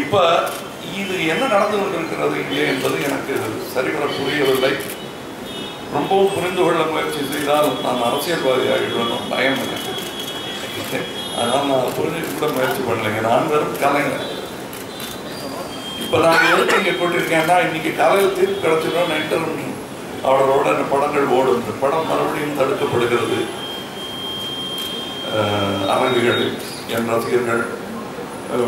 இப்ப இது என்ன நடந்து கொண்டிருக்கிறது இங்கே என்பது எனக்கு சரிவர புரியவில்லை ரொம்பவும் புரிந்து கொள்ள முயற்சி செய்தால் நான் அரசியல்வாதி ஆகிடுவேன் பயம் எனக்கு அதனால் நான் புரிஞ்சுக்க கூட முயற்சி பண்ணலைங்க நான் வெறும் கலைஞர். இப்ப நான் எதுக்கு இங்கே போட்டிருக்கேன்னா இன்னைக்கு காலையில் தீர்ப்பு கிடச்சிடும் நைட்டு அவர்களோட அந்த படங்கள் ஓடும். இந்த படம் மறுபடியும் தடுக்கப்படுகிறது. அரங்குகளில். என் ரசிகர்கள்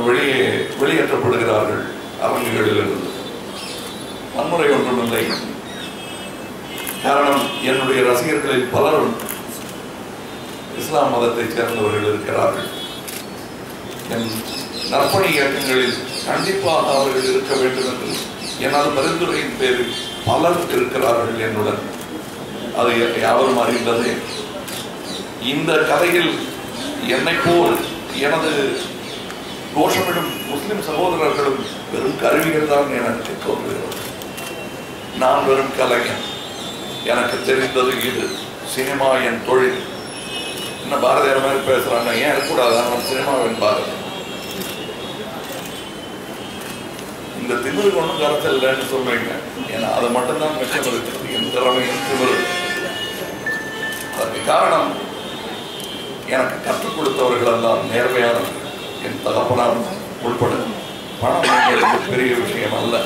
வெளியே வெளியேற்றப்படுகிறார்கள் அரங்குகளிலிருந்து வன்முறை ஒன்றுமில்லை காரணம் என்னுடைய ரசிகர்களில் பலரும் இஸ்லாம் மதத்தைச் சேர்ந்தவர்கள் இருக்கிறார்கள். என் நற்பணி இயக்கங்களில் கண்டிப்பாக அவர்கள் இருக்க வேண்டும் என்று எனது பரிந்துரையின் பேரில் பலர் இருக்கிறார்கள் என்னுடன். அது யாவரும் அறிந்ததே. இந்த கதையில் என்னை போல் எனது கோஷமிடும் முஸ்லிம் சகோதரர்களும் வெறும் கருவிகள் தான் எனக்கு தோன்றுகிறது. நான் வெறும் கலைஞன். எனக்கு தெரிந்தது இது சினிமா என் தொழில். என்ன பாரதியார் மாதிரி பேசுறாங்க? ஏன் இருக்கக்கூடாது? சினிமா சினிமாவின் பாரதி. இந்த திமிரு ஒன்றும் கருத்து இல்லைன்னு சொல்றீங்க. ஏன்னா அதை மட்டும்தான் மிச்சம் இருக்கிறது. என் திறமையும் திமிரு. அதற்கு காரணம் எனக்கு கற்றுக் கொடுத்தவர்கள் எல்லாம் நேர்மையானவர்கள். என் தகப்பனார் உள்பட பணம் பெரிய விஷயம் அல்ல.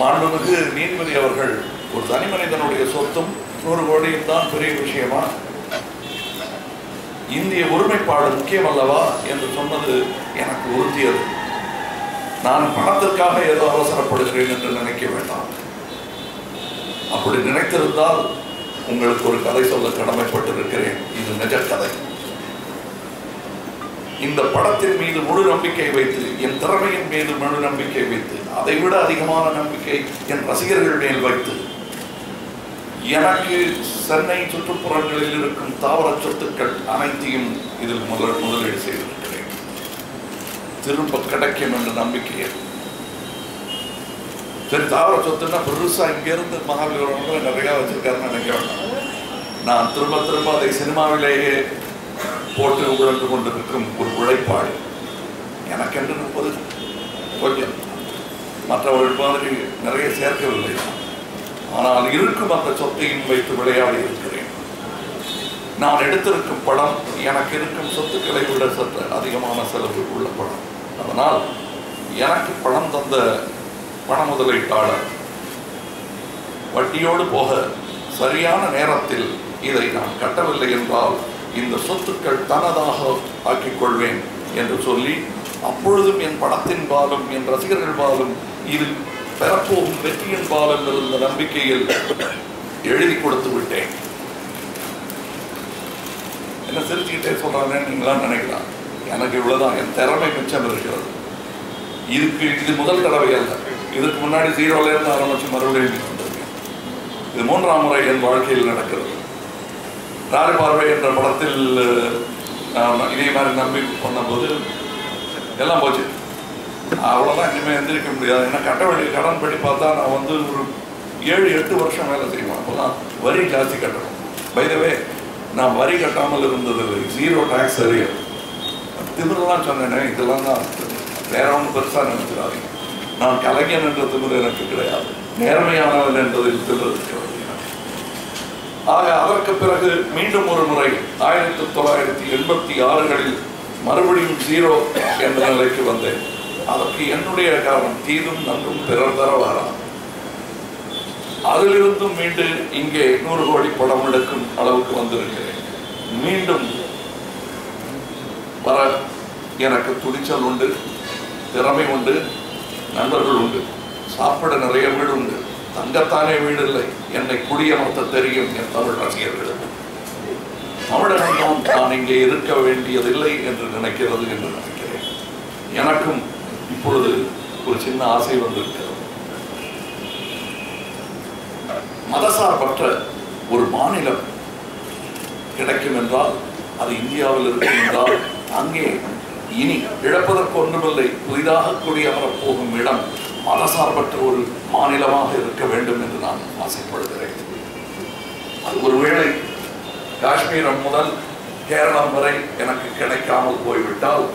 மாண்புமிகு நீதிபதி அவர்கள் ஒரு தனி மனிதனுடைய சொத்தும் நூறு கோடியும் தான் பெரிய விஷயமா? இந்திய ஒருமைப்பாடு முக்கியம் அல்லவா என்று சொன்னது எனக்கு உறுத்தியது. நான் பணத்திற்காக ஏதோ அவசரப்படுகிறேன் என்று நினைக்க வேண்டாம். அப்படி நினைத்திருந்தால் உங்களுக்கு ஒரு கதை சொல்ல கடமைப்பட்டிருக்கிறேன். இது நிஜ கதை இந்த படத்தின் மீது முழு நம்பிக்கை வைத்து என் திறமையின் மீது முழு நம்பிக்கை வைத்து அதை விட அதிகமான நம்பிக்கை என் ரசிகர்கள் மேல் வைத்து. எனக்கு சென்னை சுற்றுப்புறங்களில் இருக்கும் தாவர சொத்துக்கள் அனைத்தையும் இதில் முதல் முதலீடு செய்திருக்கிறேன். திரும்ப கிடைக்கும் என்ற நம்பிக்கையை. சரி தாவர சொத்துன்னா பெருசா இங்கிருந்து மகாபலிபுரம் நிறையா வச்சிருக்காருன்னு நினைக்க வேண்டாம் நான் திரும்ப திரும்ப அதை சினிமாவிலேயே போட்டு உழந்து கொண்டிருக்கும் ஒரு உழைப்பாளி. எனக்கென்று இருப்பது கொஞ்சம் மற்றவர்கள் மாதிரி நிறைய சேர்க்கவில்லை. ஆனால் இருக்கும் அந்த சொத்தையும் வைத்து விளையாடி இருக்கிறேன். நான் எடுத்திருக்கும் படம் எனக்கு இருக்கும் சொத்துக்களை விட சற்று அதிகமான செலவு உள்ள படம். அதனால் எனக்கு பணம் தந்த பண முதலீட்டாளர் வட்டியோடு போக சரியான நேரத்தில் இதை நான் கட்டவில்லை என்றால் இந்த சொத்துக்கள் தனதாக ஆக்கிக் கொள்வேன் என்று சொல்லி அப்பொழுதும் என் படத்தின் பாலும் என் ரசிகர்கள் பாலும் இதில் பெறப்போகும் வெற்றியின் பாலம் இருந்த நம்பிக்கையில் எழுதி கொடுத்து விட்டேன். என்ன சிரிச்சுக்கிட்டே சொல்றாங்கன்னு நீங்களாம் நினைக்கலாம். எனக்கு இவ்வளவுதான். என் திறமை மிச்சம் இருக்கிறது. இதுக்கு இது முதல் தடவை அல்ல. இதுக்கு முன்னாடி ஜீரோல இருந்து ஆரம்பிச்சு மறுபடியும் இங்க இது மூன்றாம் முறை என் வாழ்க்கையில் நடக்கிறது. ராஜபார்வை என்ற படத்தில் நான் இதே மாதிரி நம்பி பண்ணும்போது எல்லாம் போச்சு. அவ்வளோதான் இனிமேல் எந்திரிக்க முடியாது. ஏன்னா கட்ட வேண்டிய கடன் படி பார்த்தா நான் வந்து ஒரு ஏழு எட்டு வருஷம் வேலை செய்வேன். அப்போதான் வரி ஜாஸ்தி கட்டணும். பைதவே நான் வரி கட்டாமல் இருந்தது ஜீரோ டேக்ஸ் அறியல் திமிரெல்லாம் சொன்னேன் இதெல்லாம் தான். வேற ஒன்றும் பெருசாக நினைச்சிடாதீங்க. நான் கலைஞன் என்ற திமிர் எனக்கு கிடையாது. நேர்மையானவன் என்பதில் திமிர் இருக்கிறது. ஆக அதற்கு பிறகு மீண்டும் ஒரு முறை ஆயிரத்தி தொள்ளாயிரத்தி எண்பத்தி ஆறுகளில் மறுபடியும் ஜீரோ என்ற நிலைக்கு வந்தேன். அதற்கு என்னுடைய காரணம் தீதும் நன்றும் பிறர் தரவாரா அதிலிருந்தும் மீண்டும் இங்கே நூறு கோடி படம் எடுக்கும் அளவுக்கு வந்திருக்கிறேன். மீண்டும் வர எனக்கு துணிச்சல் உண்டு திறமை உண்டு நண்பர்கள் உண்டு சாப்பிட நிறைய வீடு உண்டு. தங்கத்தானே வீடு இல்லை என்னை குடியமர்த்த தெரியும் என் தமிழ் ரசிகர்களுக்கு தமிழகம் நான் இங்கே இருக்க வேண்டியதில்லை என்று நினைக்கிறது என்று நினைக்கிறேன். எனக்கும் இப்பொழுது ஒரு சின்ன ஆசை வந்திருக்கிறது. மதசார்பற்ற ஒரு மாநிலம் கிடைக்கும் என்றால் அது இந்தியாவில் இருக்கும் என்றால் அங்கே இனி இழப்பதற்கு ஒன்றுமில்லை. புதிதாக குடியமரப் போகும் இடம் மதசார்பற்ற ஒரு மாநிலமாக இருக்க வேண்டும் என்று நான் ஆசைப்படுகிறேன். அது ஒருவேளை காஷ்மீரம் முதல் கேரளம் வரை எனக்கு கிடைக்காமல் போய்விட்டால்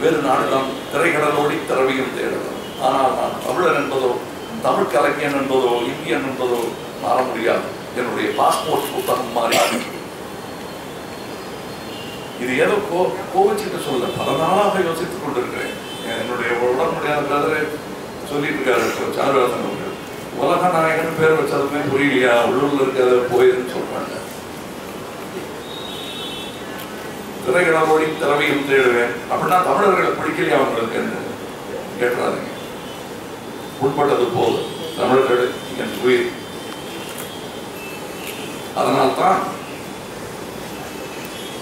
வேறு நாடுதான் திரைக்கடலோடி திரவியம் தேடலாம். ஆனால் நான் தமிழன் என்பதோ தமிழ் கலைஞன் என்பதோ இந்தியன் என்பதோ மாற முடியாது. என்னுடைய பாஸ்போர்ட் புத்தகம் மாறி. இது ஏதோ கோ கோவிச்சுட்டு சொல்ல பல நாளாக யோசித்துக் கொண்டிருக்கிறேன். என்னுடைய உடல் முடியாத சொல்லிட்டு இருக்காரு சாருவாசன் அவர்கள். உலக நாயகன் பேர் வச்சதுமே புரியலையா? உள்ளூர்ல இருக்கிறத போயிருன்னு சொல்றாங்க. திரைகளோடி திறமையும் தேடுவேன். அப்படின்னா தமிழர்களை பிடிக்கலையா அவங்களுக்கு கேட்டுறாதீங்க உட்பட்டது போதும். தமிழர்கள் என் உயிர். அதனால்தான்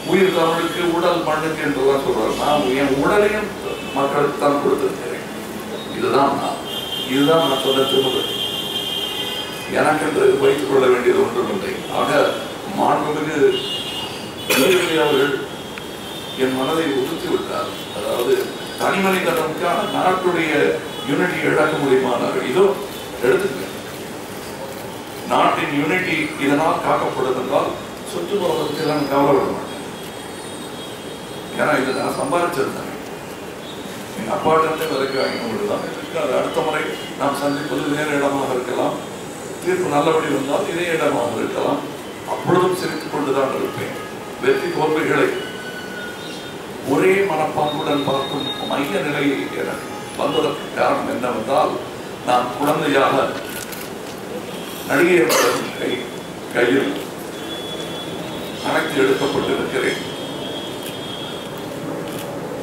உயிர் தமிழுக்கு உடல் மண்ணுக்கு என்றுதான் சொல்றாரு நான் என் உடலையும் மக்களுக்கு தான் கொடுத்துருக்கேன். இதுதான் நான். இதுதான் நான் சொன்ன திருமுறை எனக்கென்று வைத்துக் கொள்ள வேண்டியது ஒன்றுமில்லை. ஆக மாண்புமிகு அவர்கள் என் மனதை உறுத்தி விட்டார். அதாவது தனி மனிதனுக்கான நாட்டுடைய யூனிட்டி இழக்க முடியுமானார்கள் இதோ எடுத்துக்க நாட்டின் யூனிட்டி இதனால் காக்கப்படும் என்றால் சுற்றுப்புறத்துக்கு நான் கவலைப்பட மாட்டேன். ஏன்னா இதை நான் சம்பாதிச்சிருந்தேன் அப்பாட்டத்தை விலைக்கு வாங்கி கொள்ளலாம் அது அடுத்த முறை நாம் சந்திப்பது வேறு இடமாக இருக்கலாம். தீர்ப்பு நல்லபடி வந்தால் இதே இடமாக இருக்கலாம். அப்பொழுதும் சிரித்துக் கொண்டுதான் இருப்பேன். வெற்றி தோல்விகளை ஒரே மனப்பாங்குடன் பார்க்கும் மைய நிலையில் எனக்கு வந்ததற்கு காரணம் என்னவென்றால் நான் குழந்தையாக நடிகை கை கையில் அணைத்து எடுக்கப்பட்டிருக்கிறேன்.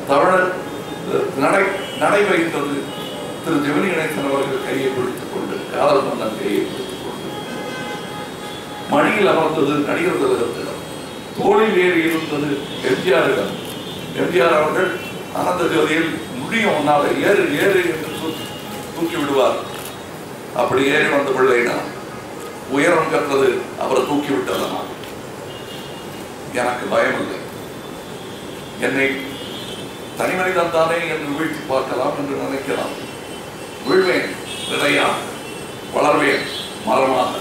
தமிழர் நடை நடை வைத்தது திரு ஜெமினி கணேசன் அவர்கள் கையை பிடித்துக் கொண்டு காதல் மன்னன் கையை பிடித்துக் கொண்டு மணியில் அமர்ந்தது நடிகர் திலகத்திடம் தோழில் ஏறி இருந்தது எம்ஜிஆரிடம். எம்ஜிஆர் அவர்கள் ஆனந்த ஜோதியில் முடியும் உன்னால ஏறு ஏறு என்று தூக்கி தூக்கி விடுவார். அப்படி ஏறி வந்த பிள்ளைனா உயரம் கற்றது அவரை தூக்கி விட்டதனால் எனக்கு பயம் இல்லை என்னை தனி மனிதன் தானே என்று வீழ்த்தி பார்க்கலாம் என்று நினைக்கலாம். வீழ்வேன் நிறையா வளர்வேன் மரமாக.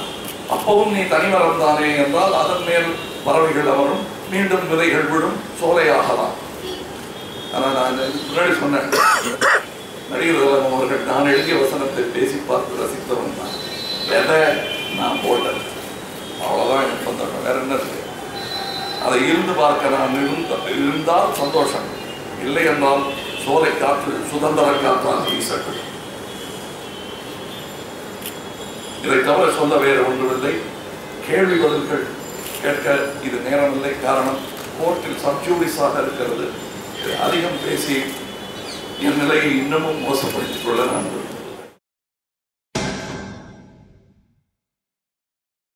அப்பவும் நீ தனிமரம் தானே என்றால் அதன் மேல் பறவைகள் அமரும் மீண்டும் விதைகள் விடும் சோலையாகலாம். ஆனால் நான் முன்னாடி சொன்னேன். நடிகர் திலகம் அவர்கள் நான் எழுதிய வசனத்தை பேசி பார்த்து ரசித்தவன் தான் எதை நான் போட்டேன் அவ்வளோதான் எனக்கு சந்தோஷம் வேற என்ன இருக்கு அதை இருந்து பார்க்க நான் இருந்தால் சந்தோஷம். இல்லை என்றால் சோலை காற்று சுதந்திர காற்றாக வீசட்டும். இதை தவிர சொல்ல வேறு ஒன்றுமில்லை. கேள்வி பதில்கள் கேட்க இது நேரமில்லை. காரணம் கோர்ட்டில் சப்ஜூடிஸாக இருக்கிறது. அதிகம் பேசி என் நிலையை இன்னமும் மோசப்படுத்திக் கொள்ள நான்